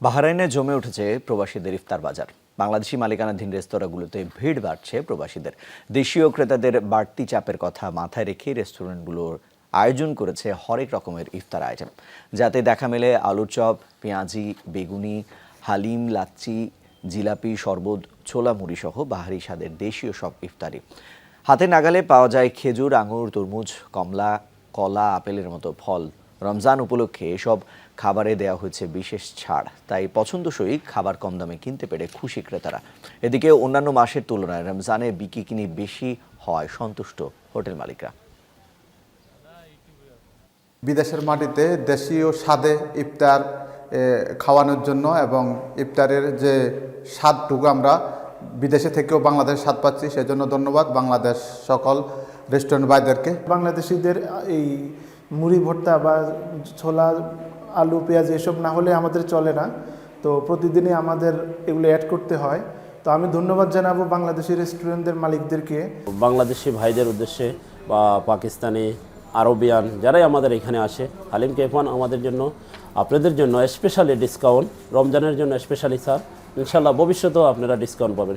বাহরাইনে জমে উঠেছে প্রবাসীদের ইফতার বাজার। বাংলাদেশি মালিকানাধীন রেস্তোরাঁগুলোতে ভিড় বাড়ছে প্রবাসীদের। দেশীয় ক্রেতাদের বাড়তি চাপের কথা মাথায় রেখে রেস্টুরেন্টগুলোর আয়োজন করেছে হরেক রকমের ইফতার আইটেম যাতে দেখা মেলে আলুর চপ, পেঁয়াজি, বেগুনি, হালিম লাচ্চি জিলাপি, শরবত, ছোলা মুড়ি সহ বাহারি স্বাদের দেশীয় সব ইফতারি। হাতে নাগালে পাওয়া যায় খেজুর, আঙুর, তরমুজ, কমলা, কলা, আপেলের মতো ফল। রমজান উপলক্ষে এসব খাবারে দেওয়া হয়েছে বিশেষ ছাড়। তাই পছন্দসই খাবার কম দামে কিনতে পেরে খুশি ক্রেতারা। এদিকে অন্যান্য মাসের তুলনায় রমজানে বিক্রি কিনি বেশি হওয়ায় সন্তুষ্ট হোটেল মালিকরা। বিদেশের মাটিতে দেশীয় স্বাদে ইফতার খাওয়ানোর জন্য এবং ইফতারের যে স্বাদটুকু আমরা বিদেশে থেকেও বাংলাদেশ স্বাদ পাচ্ছি, সেজন্য ধন্যবাদ। বাংলাদেশ সকল রেস্টুরেন্ট ভাইদেরকে। বাংলাদেশিদের এই মুড়ি, ভর্তা বা ছোলা, আলু, পেঁয়াজ এসব না হলে আমাদের চলে না। তো প্রতিদিনই আমাদের এগুলো অ্যাড করতে হয়। তো আমি ধন্যবাদ জানাব বাংলাদেশি রেস্টুরেন্টদের মালিকদেরকে। বাংলাদেশি ভাইদের উদ্দেশ্যে বা পাকিস্তানি, আরবিয়ান যারাই আমাদের এখানে আসে, হালিম কেফান আমাদের জন্য, আপনাদের জন্য স্পেশালি ডিসকাউন্ট রমজানের জন্য স্পেশালি স্যার ইনশাল্লাহ ভবিষ্যতেও আপনারা ডিসকাউন্ট পাবেন।